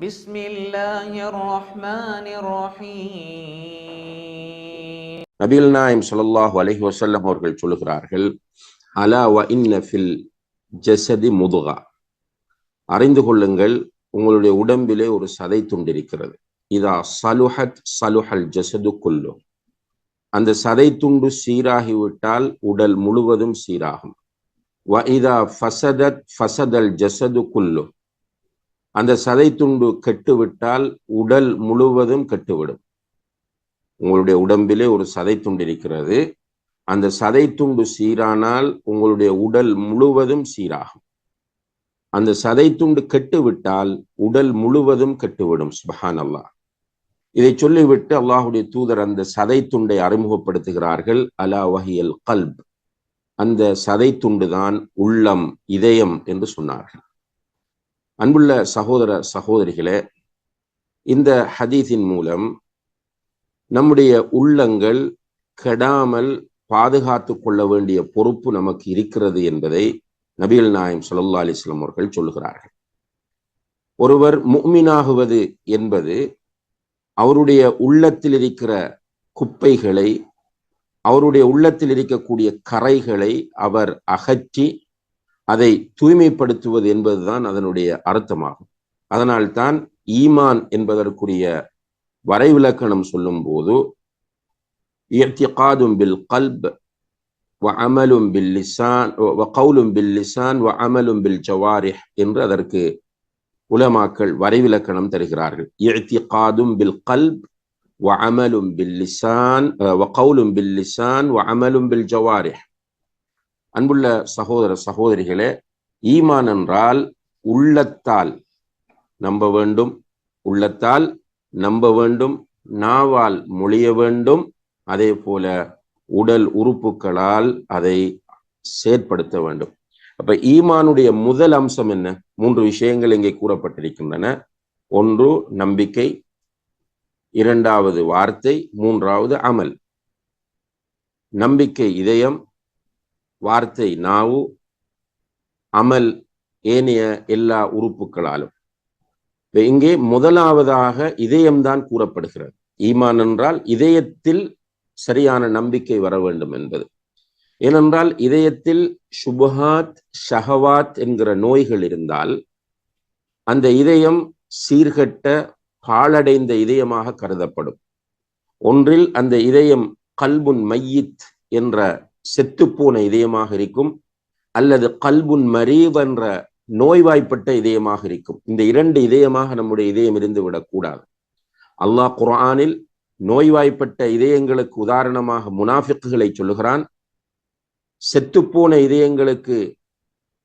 بسم الله الرحمن الرحيم நபிகள் நாயம் ஸல்லல்லாஹு அலைஹி வஸல்லம் அவர்கள் சொல்லுகிறார்கள் அலா வ இன்ன ஃபில் ஜஸதி முதுகா அறிந்து கொள்ளுங்கள் உங்களுடைய உடம்பிலே ஒரு சதை துண்டிருக்கிறது இதா சலுஹத் சலுஹல் ஜசது குல்லு அந்த சதை துண்டு சீராகிவிட்டால் உடல் முழுவதும் சீராகும் வ இதா ஃபசதத் ஃபசதல் ஜசது குல்லு அந்த சதை துண்டு கெட்டுவிட்டால் உடல் முழுவதும் கெட்டுவிடும். உங்களுடைய உடம்பிலே ஒரு சதை துண்டு இருக்கிறது. அந்த சதை துண்டு சீரானால் உங்களுடைய உடல் முழுவதும் சீராகும். அந்த சதை துண்டு கெட்டுவிட்டால் உடல் முழுவதும் கெட்டுவிடும் சுபஹான் அல்லாஹ் இதை சொல்லிவிட்டு அல்லாஹுடைய தூதர் அந்த சதை துண்டை அறிமுகப்படுத்துகிறார்கள் அலா வஹியல் கல்ப். அந்த சதை துண்டுதான் உள்ளம் இதயம் என்று சொன்னார்கள். அன்புள்ள சகோதர சகோதரிகளே இந்த ஹதீஸின் மூலம் நம்முடைய உள்ளங்கள் கெடாமல் பாதுகாத்து கொள்ள வேண்டிய பொறுப்பு நமக்கு இருக்கிறது என்பதை நபிகள் நாயம் சொல்லல்லா அலிஸ்லாம் அவர்கள் சொல்லுகிறார்கள். ஒருவர் முக்மினாகுவது என்பது அவருடைய உள்ளத்தில் இருக்கிற குப்பைகளை அவருடைய உள்ளத்தில் இருக்கக்கூடிய கரைகளை அவர் அகற்றி அதை தூய்மைப்படுத்துவது என்பதுதான் அதனுடைய அர்த்தமாகும் அதனால்தான் ஈமான் என்பதற்குரிய வரைவிலக்கணம் சொல்லும் போது இர்த்திகாதும் பில் கல்ப் وعمل باللسان وقول باللسان وعمل بالجوارح என்று அதற்கு உலமாக்கள் வரைவிலக்கணம் தருகிறார்கள் இர்த்திகாதும் பில் கல்ப் وعمل باللسان وقول باللسان وعمل بالجوارح அன்புள்ள சகோதர சகோதரிகளே ஈமான் என்றால் உள்ளத்தால் நம்ப வேண்டும். உள்ளத்தால் நம்ப வேண்டும். நாவால் மொழிய வேண்டும். அதே போல உடல் உறுப்புகளால் அதை செயற்படுத்த வேண்டும். அப்ப ஈமானுடைய முதல் அம்சம் என்ன? மூன்று விஷயங்கள் இங்கே கூறப்பட்டிருக்கின்றன. ஒன்று நம்பிக்கை. இரண்டாவது வார்த்தை. மூன்றாவது அமல். நம்பிக்கை இதயம். வார்த்தை நாவு அமல் ஏனைய எல்லா உறுப்புகளாலும். இங்கே முதலாவதாக இதயம்தான் கூறப்படுகிறது. ஈமான் என்றால் இதயத்தில் சரியான நம்பிக்கை வர வேண்டும் என்பது. ஏனென்றால் இதயத்தில் சுபஹாத் ஷஹவாத் என்கிற நோய்கள் இருந்தால் அந்த இதயம் சீர்கட்ட பாழடைந்த இதயமாக கருதப்படும். ஒன்றில் அந்த இதயம் கல்புன் மையித் என்ற செத்துப்போன இதயமாக இருக்கும். அல்லது கல்புன் மரீப் என்ற நோய்வாய்ப்பட்ட இதயமாக இருக்கும். இந்த இரண்டு இதயமாக நம்முடைய இதயம் இருந்து விடக்கூடாது அல்லாஹ் குர்ஆனில் நோய்வாய்ப்பட்ட இதயங்களுக்கு உதாரணமாக முனாஃபிக்குகளை சொல்லுகிறான். செத்துப்போன இதயங்களுக்கு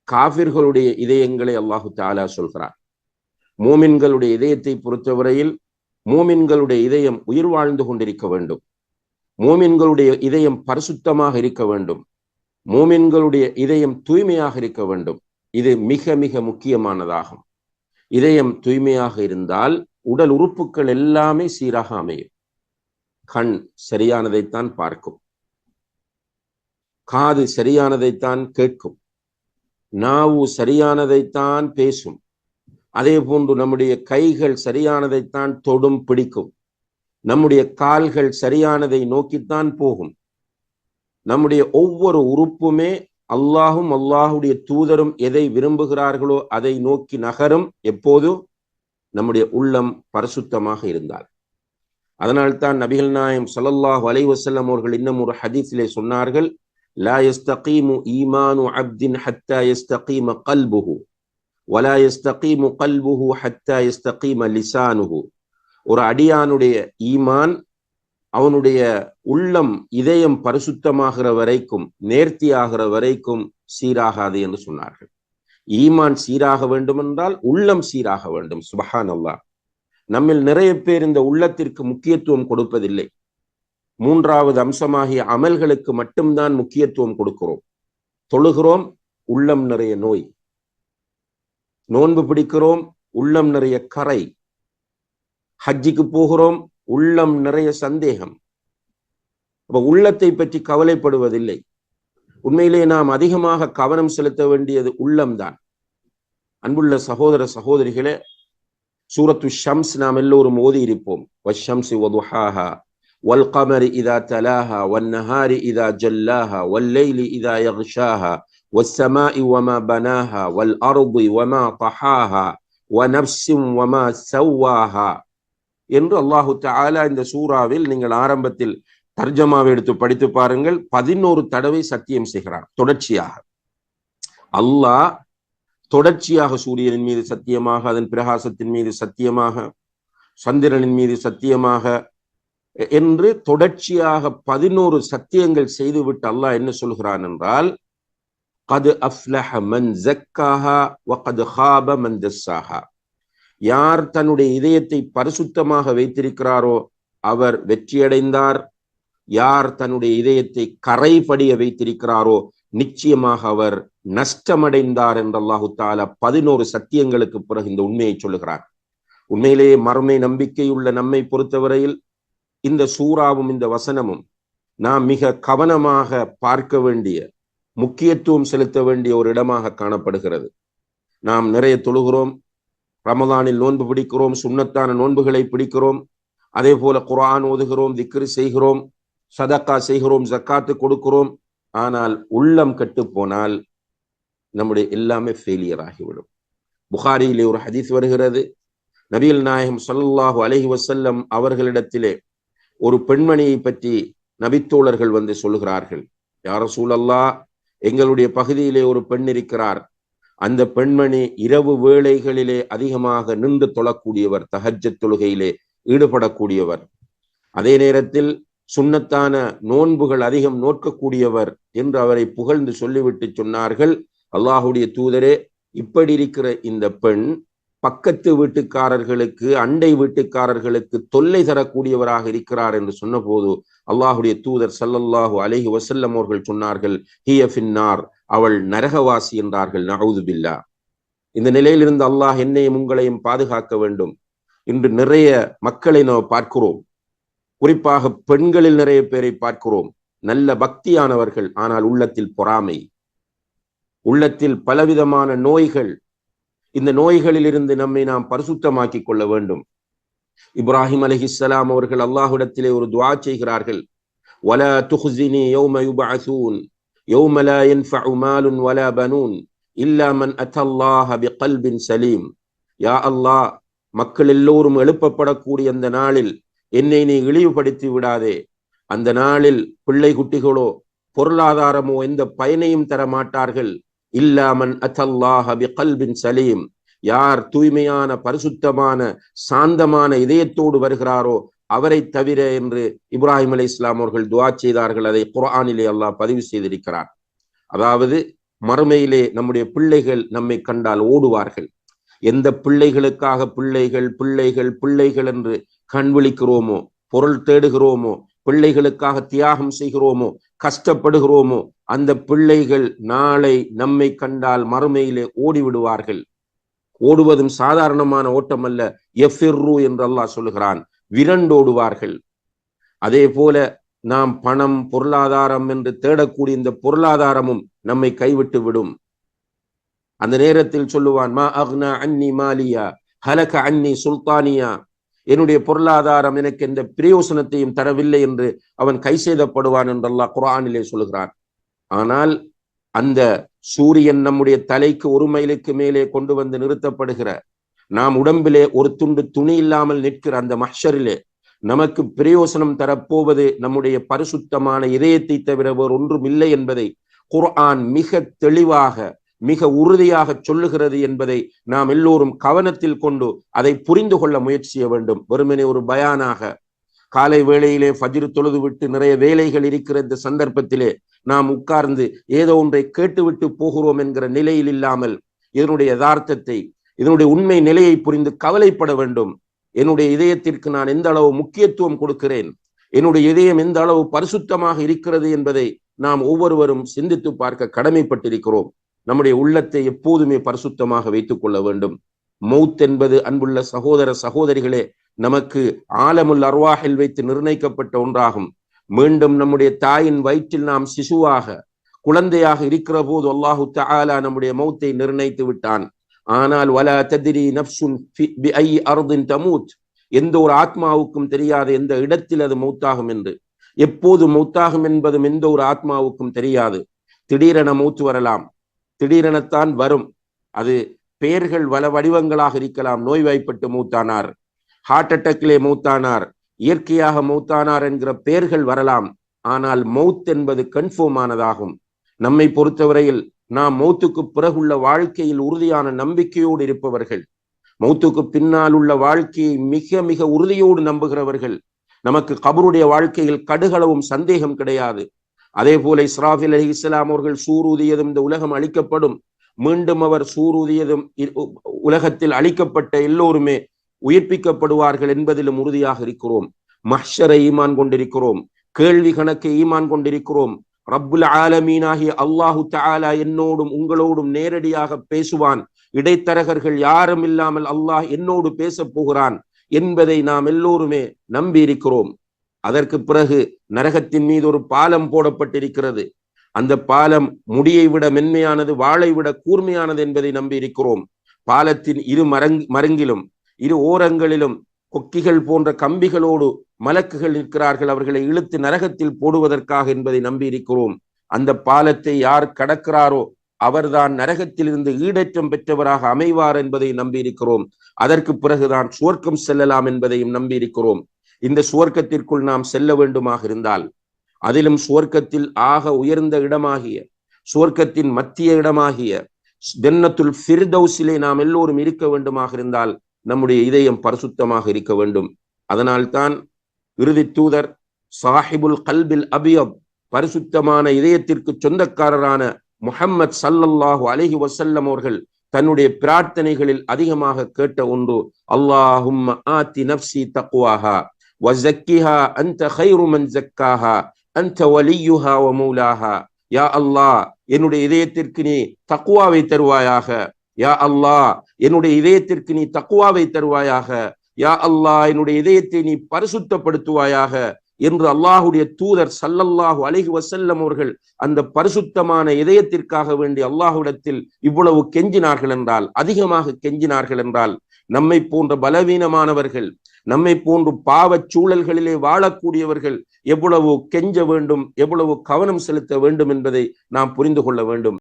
காபிர்களுடைய இதயங்களை அல்லாஹு தாலா சொல்கிறான். மூமின்களுடைய இதயத்தை பொறுத்தவரையில் மூமின்களுடைய இதயம் உயிர் வாழ்ந்து கொண்டிருக்க வேண்டும். மூமின்களுடைய இதயம் பரிசுத்தமாக இருக்க வேண்டும். மூமின்களுடைய இதயம் தூய்மையாக இருக்க வேண்டும். இது மிக மிக முக்கியமானதாகும். இதயம் தூய்மையாக இருந்தால் உடல் உறுப்புகள் எல்லாமே சீராக அமையும். கண் சரியானதைத்தான் பார்க்கும். காது சரியானதைத்தான் கேட்கும். நாவு சரியானதைத்தான் பேசும். அதே போன்று நம்முடைய கைகள் சரியானதைத்தான் தொடும் பிடிக்கும். நம்முடைய கால்கள் சரியானதை நோக்கித்தான் போகும். நம்முடைய ஒவ்வொரு உறுப்புமே அல்லாஹும் அல்லாஹுடைய தூதரும் எதை விரும்புகிறார்களோ அதை நோக்கி நகரும் எப்போது? நம்முடைய உள்ளம் பரிசுத்தமாக இருந்தால். அதனால்தான் நபிகள் நாயம் சல்லல்லாஹு அலைவசல்லம் அவர்கள் இன்னும் ஒரு ஹதீஸிலே சொன்னார்கள் லா யஸ்தகீமு ஈமானு அப்தின் ஹத்தா யஸ்தகீம கல்புஹு வலா யஸ்தகீமு கல்புஹு ஹத்தா யஸ்தகீம லிசானுஹு ஒரு அடியானுடைய ஈமான் அவனுடைய உள்ளம் இதயம் பரிசுத்தமாகிற வரைக்கும் நேர்த்தியாகிற வரைக்கும் சீராகாது என்று சொன்னார்கள். ஈமான் சீராக வேண்டும் என்றால் உள்ளம் சீராக வேண்டும். சுபஹான் அல்லா நம்மில் நிறைய பேர் இந்த உள்ளத்திற்கு முக்கியத்துவம் கொடுப்பதில்லை. மூன்றாவது அம்சமாகிய அமல்களுக்கு மட்டும்தான் முக்கியத்துவம் கொடுக்கிறோம். தொழுகிறோம் உள்ளம் நிறைய நோய். நோன்பு பிடிக்கிறோம் உள்ளம் நிறைய கரை. ஹஜ்ஜிக்கு போகிறோம் உள்ளம் நிறைய சந்தேகம் அப்ப உள்ளத்தை பற்றி கவலைப்படுவதில்லை உண்மையிலே நாம் அதிகமாக கவனம் செலுத்த வேண்டியது உள்ளம்தான் அன்புள்ள சகோதர சகோதரிகளே சூரத்து ஷம்ஸ் நாம் எல்லோரும் ஓதி இருப்போம் வஷம்சி வதுஹாஹா والقمر إذا تلاها والنهار إذا جلاها والليل إذا يغشاها والسماء وما بناها والأرض وما طحاها ونفس وما سواها என்று அல்லாஹு தாலா இந்த சூறாவில் நீங்கள் ஆரம்பத்தில் தர்ஜமாவை எடுத்து படித்து பாருங்கள். பதினோரு தடவை சத்தியம் செய்கிறார் தொடர்ச்சியாக. அல்லாஹ் தொடர்ச்சியாக சூரியனின் மீது சத்தியமாக அதன் பிரகாசத்தின் மீது சத்தியமாக சந்திரனின் மீது சத்தியமாக என்று தொடர்ச்சியாக பதினோரு சத்தியங்கள் செய்துவிட்டு அல்லாஹ் என்ன சொல்கிறான் என்றால் கது அஃப்லஹ மன் ஜக்காஹா வகது ஹாப மன் தஸ்ஸாஹா. யார் தன்னுடைய இதயத்தை பரிசுத்தமாக வைத்திருக்கிறாரோ அவர் வெற்றியடைந்தார். யார் தன்னுடைய இதயத்தை கரைபடிய வைத்திருக்கிறாரோ நிச்சயமாக அவர் நஷ்டமடைந்தார் என்றல்லாஹு தாலா பதினோரு சத்தியங்களுக்கு பிறகு இந்த உண்மையை சொல்லுகிறார் உண்மையிலேயே மறுமை நம்பிக்கையுள்ள நம்மை பொறுத்தவரையில் இந்த சூறாவும் இந்த வசனமும் நாம் மிக கவனமாக பார்க்க வேண்டிய முக்கியத்துவம் செலுத்த வேண்டிய ஒரு இடமாக காணப்படுகிறது. நாம் நிறைய தொழுகிறோம் ரமதானில் நோன்பு பிடிக்கிறோம் சுண்ணத்தான நோன்புகளை பிடிக்கிறோம். அதே போல குரான் ஓதுகிறோம் திக்ரு செய்கிறோம் சதக்கா செய்கிறோம் ஜக்காத்து கொடுக்கிறோம். ஆனால் உள்ளம் கெட்டு போனால் நம்முடைய எல்லாமே ஃபெயிலியர் ஆகிவிடும். புகாரியிலே ஒரு ஹதீஸ் வருகிறது. நபியல் நாயகம் ஸல்லல்லாஹு அலஹி வசல்லம் அவர்களிடத்திலே ஒரு பெண்மணியை பற்றி நபித்தோழர்கள் வந்து சொல்கிறார்கள் யார சூழல்லா எங்களுடைய பகுதியிலே ஒரு பெண் இருக்கிறார். அந்த பெண்மணி இரவு வேளைகளிலே அதிகமாக நின்று தொழக்கூடியவர் தஹஜத் தொழுகையிலே ஈடுபடக்கூடியவர். அதே நேரத்தில் சுண்ணத்தான நோன்புகள் அதிகம் நோக்கக்கூடியவர் என்று அவரை புகழ்ந்து சொல்லிவிட்டு சொன்னார்கள். அல்லாஹுடைய தூதரே இப்படி இருக்கிற இந்த பெண் பக்கத்து வீட்டுக்காரர்களுக்கு அண்டை வீட்டுக்காரர்களுக்கு தொல்லை தரக்கூடியவராக இருக்கிறார் என்று சொன்னபோது அல்லாஹுடைய தூதர் சல்லல்லாஹு அலஹி வசல்லம் அவர்கள் சொன்னார்கள் ஹியஃபின்னார் அவள் நரகவாசி என்றார்கள். நவுதுபில்லா இந்த நிலையிலிருந்து அல்லாஹ் என்னையும் உங்களையும் பாதுகாக்க வேண்டும். இன்று நிறைய மக்களை நாம் பார்க்கிறோம். குறிப்பாக பெண்களில் நிறைய பேரை பார்க்கிறோம். நல்ல பக்தியானவர்கள் ஆனால் உள்ளத்தில் பொறாமை. உள்ளத்தில் பலவிதமான நோய்கள். இந்த நோய்களிலிருந்து நம்மை நாம் பரிசுத்தமாக்கிக் கொள்ள வேண்டும். இப்ராஹிம் அலஹிஸ்லாம் அவர்கள் அல்லாஹுடத்திலே ஒரு துவா செய்கிறார்கள். வல துஹ்சினி யௌம யௌம லா யன்ஃபஉ மாலுன் வலா பனூன் இல்லா மன் அத்தல்லாஹ பிகல்பின் சலீம் யா அல்லாஹ் மக்கள் எல்லோரும் எழுப்பப்படக்கூடிய அந்த நாளில் என்னை நீ இழிவுபடுத்தி விடாதே. அந்த நாளில் பிள்ளை குட்டிகளோ பொருளாதாரமோ எந்த பயனையும் தர மாட்டார்கள் இல்லாமன் அத்தல்லாஹ பிகல்பின் சலீம் யார் தூய்மையான பரிசுத்தமான சாந்தமான இதயத்தோடு வருகிறாரோ அவரை தவிர என்று இப்ராஹிம் அலி இஸ்லாம் அவர்கள் துவா செய்தார்கள் அதை குரானிலே அல்லாஹ் பதிவு செய்திருக்கிறார் அதாவது மறுமையிலே நம்முடைய பிள்ளைகள் நம்மை கண்டால் ஓடுவார்கள். எந்த பிள்ளைகளுக்காக பிள்ளைகள் பிள்ளைகள் பிள்ளைகள் என்று கண் விழிக்கிறோமோ பொருள் தேடுகிறோமோ பிள்ளைகளுக்காக தியாகம் செய்கிறோமோ கஷ்டப்படுகிறோமோ அந்த பிள்ளைகள் நாளை நம்மை கண்டால் மறுமையிலே ஓடிவிடுவார்கள். ஓடுவதும் சாதாரணமான ஓட்டம் அல்ல எஃபிர்ரு என்று அல்லாஹ் சொல்லுகிறான். விரண்டோடுவார்கள். அதே போல நாம் பணம் பொருளாதாரம் என்று தேடக்கூடிய இந்த பொருளாதாரமும் நம்மை கைவிட்டு விடும். அந்த நேரத்தில் சொல்லுவான் மா அக்னா அன்னி மாலியா ஹலக அன்னி சுல்தானியா. என்னுடைய பொருளாதாரம் எனக்கு எந்த பிரயோசனத்தையும் தரவில்லை என்று அவன் கை செய்தப்படுவான் என்றெல்லாம் குரானிலே சொல்கிறான் ஆனால் அந்த சூரியன் நம்முடைய தலைக்கு ஒரு மைலுக்கு மேலே கொண்டு வந்து நிறுத்தப்படுகிற நாம் உடம்பிலே ஒரு துண்டு துணி இல்லாமல் நிற்கிற அந்த மஹ்ஷரிலே நமக்கு பிரயோசனம் தரப்போவது நம்முடைய பரிசுத்தமான இதயத்தை தவிர வேறு ஒன்றும் இல்லை என்பதை குர்ஆன் மிக தெளிவாக மிக உறுதியாக சொல்லுகிறது என்பதை நாம் எல்லோரும் கவனத்தில் கொண்டு அதை புரிந்து கொள்ள முயற்சிய வேண்டும். வெறுமனே ஒரு பயானாக காலை வேளையிலே ஃபஜிர் தொழுது விட்டு நிறைய வேலைகள் இருக்கிற இந்த சந்தர்ப்பத்திலே நாம் உட்கார்ந்து ஏதோ ஒன்றை கேட்டுவிட்டு போகிறோம் என்கிற நிலையில் இல்லாமல் இதனுடைய யதார்த்தத்தை இதனுடைய உண்மை நிலையை புரிந்து கவலைப்பட வேண்டும். என்னுடைய இதயத்திற்கு நான் எந்த அளவு முக்கியத்துவம் கொடுக்கிறேன்? என்னுடைய இதயம் எந்த அளவு பரிசுத்தமாக இருக்கிறது என்பதை நாம் ஒவ்வொருவரும் சிந்தித்து பார்க்க கடமைப்பட்டிருக்கிறோம். நம்முடைய உள்ளத்தை எப்போதுமே பரிசுத்தமாக வைத்துக் கொள்ள வேண்டும். மௌத் என்பது அன்புள்ள சகோதர சகோதரிகளே நமக்கு ஆலமுல் அர்வாகில் வைத்து நிர்ணயிக்கப்பட்ட ஒன்றாகும். மீண்டும் நம்முடைய தாயின் வயிற்றில் நாம் சிசுவாக குழந்தையாக இருக்கிற போது அல்லாஹு தஆலா நம்முடைய மௌத்தை நிர்ணயித்து விட்டான். ஆனால் வலா ததிரி நப்சுன் ஐ அருதின் தமூத். எந்த ஒரு ஆத்மாவுக்கும் தெரியாது எந்த இடத்தில் அது மௌத்தாகும் என்று. எப்போது மௌத்தாகும் என்பதும் எந்த ஒரு ஆத்மாவுக்கும் தெரியாது. திடீரென மூத்து வரலாம். திடீரெனத்தான் வரும். அது பெயர்கள் வல வடிவங்களாக இருக்கலாம். நோய்வாய்ப்பட்டு மூத்தானார். ஹார்ட் அட்டாக்கிலே மூத்தானார். இயற்கையாக மௌத்தானார் என்கிற பெயர்கள் வரலாம். ஆனால் மௌத் என்பது கன்ஃபார்ம் ஆனதாகும். நம்மை பொறுத்தவரையில் நாம் மௌத்துக்கு பிறகுள்ள வாழ்க்கையில் உறுதியான நம்பிக்கையோடு இருப்பவர்கள் மௌத்துக்கு பின்னால் உள்ள வாழ்க்கையை மிக மிக உறுதியோடு நம்புகிறவர்கள் நமக்கு கபருடைய வாழ்க்கையில் கடுகளவும் சந்தேகம் கிடையாது. அதே போல இஸ்ராஃபில் அலி இஸ்லாம் அவர்கள் சூரூதியதும் இந்த உலகம் அளிக்கப்படும் மீண்டும் அவர் சூரூதியதும் உலகத்தில் அளிக்கப்பட்ட எல்லோருமே உயிர்ப்பிக்கப்படுவார்கள் என்பதிலும் உறுதியாக இருக்கிறோம். மஹ்ஷரை ஈமான் கொண்டிருக்கிறோம். கேள்வி கணக்கை ஈமான் கொண்டிருக்கிறோம். ரப்புல் ஆலமீனாகிய அல்லாஹு தாலா என்னோடும் உங்களோடும் நேரடியாக பேசுவான். இடைத்தரகர்கள் யாரும் இல்லாமல் அல்லாஹ் என்னோடு பேசப் போகிறான் என்பதை நாம் எல்லோருமே நம்பி இருக்கிறோம் அதற்கு பிறகு நரகத்தின் மீது ஒரு பாலம் போடப்பட்டிருக்கிறது. அந்த பாலம் முடியை விட மென்மையானது வாளை விட கூர்மையானது என்பதை நம்பியிருக்கிறோம். பாலத்தின் இரு மரங் மருங்கிலும் இரு ஓரங்களிலும் கொக்கிகள் போன்ற கம்பிகளோடு மலக்குகள் நிற்கிறார்கள் அவர்களை இழுத்து நரகத்தில் போடுவதற்காக என்பதை நம்பியிருக்கிறோம். அந்த பாலத்தை யார் கடக்கிறாரோ அவர்தான் நரகத்திலிருந்து ஈடேற்றம் பெற்றவராக அமைவார் என்பதை நம்பியிருக்கிறோம். அதற்கு பிறகுதான் சுவர்க்கம் செல்லலாம் என்பதையும் நம்பியிருக்கிறோம். இந்த சுவர்க்கத்திற்குள் நாம் செல்ல வேண்டுமாக இருந்தால் அதிலும் சுவர்க்கத்தில் ஆக உயர்ந்த இடமாகிய சுவர்க்கத்தின் மத்திய இடமாகிய ஜன்னத்துல் ஃபிர்தௌசிலே நாம் எல்லோரும் இருக்க வேண்டுமாக இருந்தால் நம்முடைய இதயம் பரிசுத்தமாக இருக்க வேண்டும். அதனால்தான் இறுதி தூதர் சாஹிபுல் கல்பில் அபியப் பரிசுத்தமான இதயத்திற்கு சொந்தக்காரரான முஹம்மத் சல்லல்லாஹு அலஹி வசல்லம் அவர்கள் தன்னுடைய பிரார்த்தனைகளில் அதிகமாக கேட்ட ஒன்று அல்லாஹும் ஆத்தி நப்சி தக்குவாஹா வஸக்கிஹா அன்த ஹைரு ஜக்காஹா அந்த வலியுஹா வ மூலாஹா யா அல்லாஹ் என்னுடைய இதயத்திற்கு நீ தக்குவாவை தருவாயாக யா அல்லாஹ் என்னுடைய இதயத்திற்கு நீ தக்குவாவை தருவாயாக யா அல்லாஹ் என்னுடைய இதயத்தை நீ பரிசுத்தப்படுத்துவாயாக என்று அல்லாஹுடைய தூதர் சல்லல்லாஹு அலிஹி வசல்லம் அவர்கள் அந்த பரிசுத்தமான இதயத்திற்காக வேண்டி அல்லாஹுடத்தில் இவ்வளவு கெஞ்சினார்கள் என்றால் அதிகமாக கெஞ்சினார்கள் என்றால் நம்மை போன்ற பலவீனமானவர்கள் நம்மை போன்று பாவச் சூழல்களிலே வாழக்கூடியவர்கள் எவ்வளவு கெஞ்ச வேண்டும் எவ்வளவு கவனம் செலுத்த வேண்டும் என்பதை நாம் புரிந்து கொள்ள வேண்டும்.